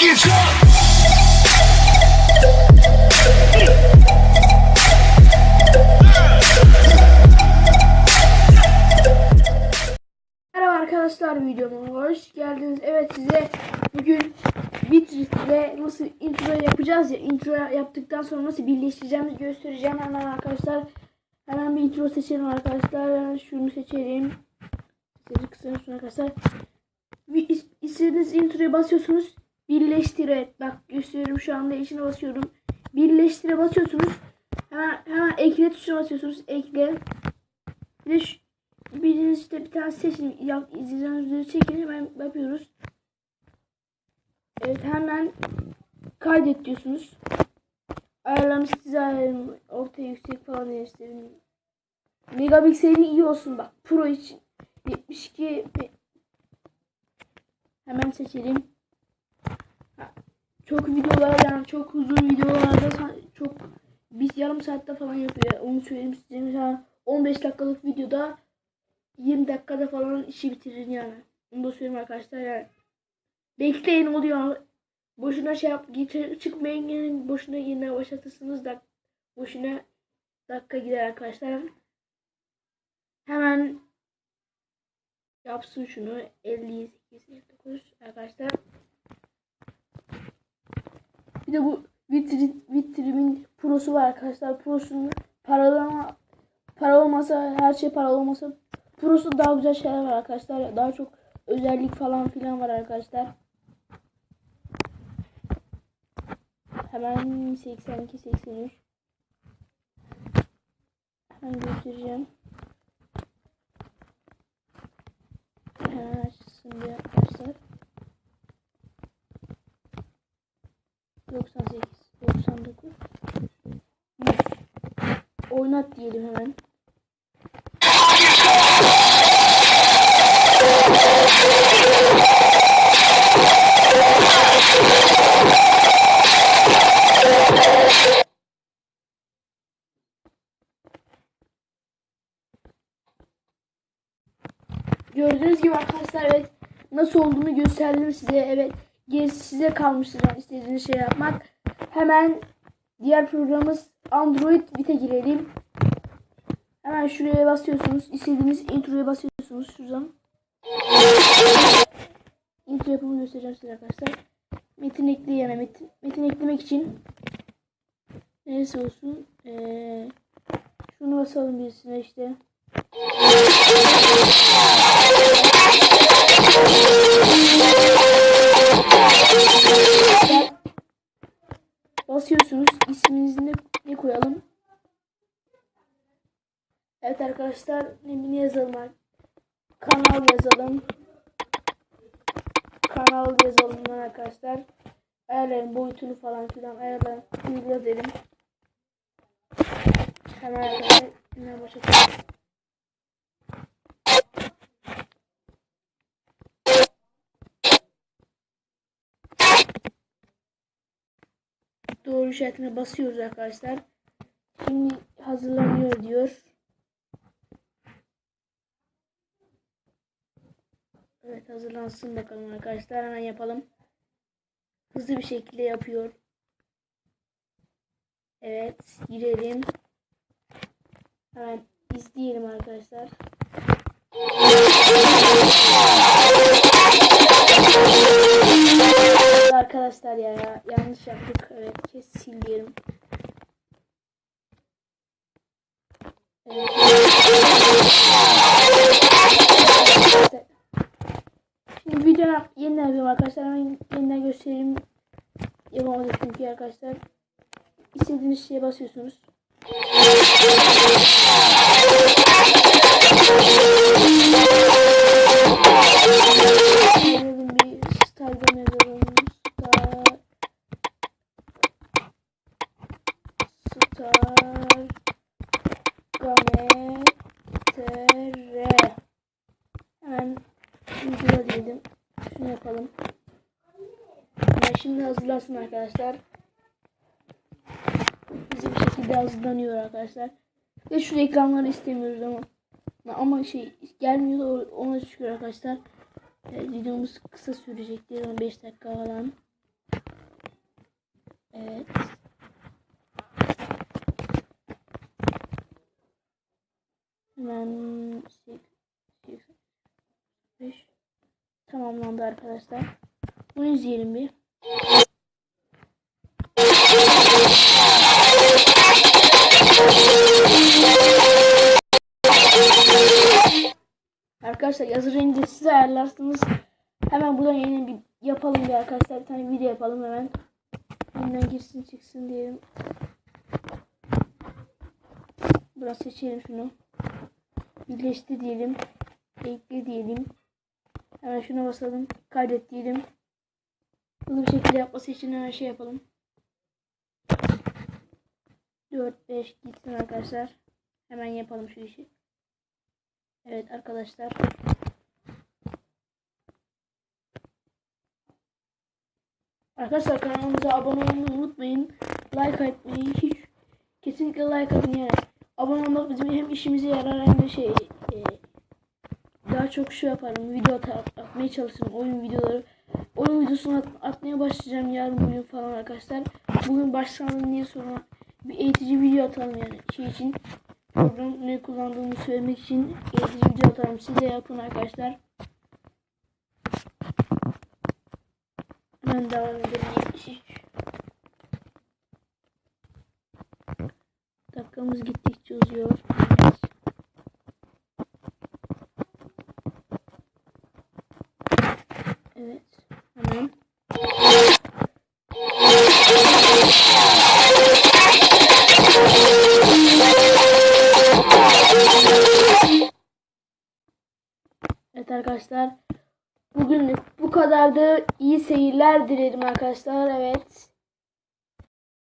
get drunk. Merhaba arkadaşlar videoma hoş geldiniz. Evet size bugün Bitrit'le nasıl intro yapacağız ya intro yaptıktan sonra nasıl birleştireceğimizi göstereceğim hemen arkadaşlar. Hemen bir intro seçelim arkadaşlar. Şunu seçelim. Sesi kısalım arkadaşlar. İstediğiniz introya basıyorsunuz. Birleştir evet bak gösteriyorum şu anda içine basıyorum. Birleştire basıyorsunuz. Hemen hemen ekle tuşuna basıyorsunuz. Ekle. Bir de şu, Biriniz işte bir tane seçin. Yap, izleyeceğiniz çekin. Hemen yapıyoruz. Evet hemen kaydet diyorsunuz. Ayarlarını size. Orta yüksek falan değiştirin. Megapikselin iyi olsun bak. Pro için 72 ve- hemen seçelim. Çok videolar yani çok uzun videolarda çok biz yarım saatte falan yapıyor. Onu söyleyeyim size. Mesela 15 dakikalık videoda 20 dakikada falan işi bitirir yani. Onu da söyleyeyim arkadaşlar yani. Bekleyin oluyor. Boşuna şey yap git çıkmayın gelin boşuna yine başlatırsınız da boşuna dakika gider arkadaşlar. Hemen yapsın şunu 58 59 arkadaşlar. Bir de bu vitrin vitrimin prosu var arkadaşlar. Prosunun paralama para olmasa her şey para olmasa Pro'su daha güzel şeyler var arkadaşlar. Daha çok özellik falan filan var arkadaşlar. Hemen 82 83 Hemen göstereceğim. Hemen açsın bir arkadaşlar. 98 99 100 Oynat diyelim hemen. Gördüğünüz gibi arkadaşlar evet nasıl olduğunu gösterdim size. Evet gerisi size kalmıştır yani istediğiniz şey yapmak. Hemen diğer programımız Android Vite girelim. Hemen şuraya basıyorsunuz. İstediğiniz introya basıyorsunuz şuradan. Intro yapımı göstereceğim size arkadaşlar. Metin ekle yani metin, metin eklemek için neresi olsun? Ee, şunu basalım birisine işte. Basıyorsunuz. İsminizi ne, ne koyalım? Evet arkadaşlar ne, ne yazalım? Kanal yazalım. Kanal yazalım arkadaşlar. Ayarlayın boyutunu falan filan. Video dedim. Hemen arkadaşlar hemen başlatalım. Doğru işaretine basıyoruz arkadaşlar. Şimdi hazırlanıyor diyor. Evet hazırlansın bakalım arkadaşlar. Hemen yapalım. Hızlı bir şekilde yapıyor. Evet girelim. Hemen izleyelim arkadaşlar. Arkadaşlar ya, ya yanlış yaptık. Evet kes sil diyelim. Evet. Şimdi video yeniden yapıyorum arkadaşlar. Hemen yeniden göstereyim. Yapamadım çünkü arkadaşlar. İstediğiniz şeye basıyorsunuz. Gametere Hemen video diyelim. Şunu yapalım. Hemen şimdi hazırlansın arkadaşlar. Hızlı bir şekilde hazırlanıyor arkadaşlar. Ve şu reklamları istemiyoruz ama ama şey gelmiyor ona şükür arkadaşlar. Evet, videomuz kısa sürecektir 15 dakika falan. Evet. Hemen 5 tamamlandı arkadaşlar. Bunu izleyelim bir. Arkadaşlar yazı rengini siz ayarlarsınız. Hemen buradan yeni bir yapalım bir arkadaşlar. Bir tane video yapalım hemen. Yeniden girsin çıksın diyelim. Biraz seçelim şunu. Birleşti diyelim. Ekle diyelim. Hemen şuna basalım. Kaydet diyelim. Hızlı bir şekilde yapması için hemen şey yapalım. 4 5 gitsin arkadaşlar. Hemen yapalım şu işi. Evet arkadaşlar. Arkadaşlar kanalımıza abone olmayı unutmayın. Like atmayı hiç kesinlikle like atın yani. Abone olmak bizim hem işimize yarar hem de şey daha çok şey yaparım. Video at, atmaya çalışırım. Oyun videoları. Oyun videosunu at, atmaya başlayacağım yarın bugün falan arkadaşlar. Bugün başlandım diye sonra bir eğitici video atalım yani şey için. Program ne kullandığımı söylemek için eğitici video atalım. Siz de yapın arkadaşlar. Hemen devam edelim. 73. Dakikamız gittikçe uzuyor. Evet. Evet. Hemen. Evet arkadaşlar. Bugünlük bu kadardı. İyi seyirler dilerim arkadaşlar. Evet.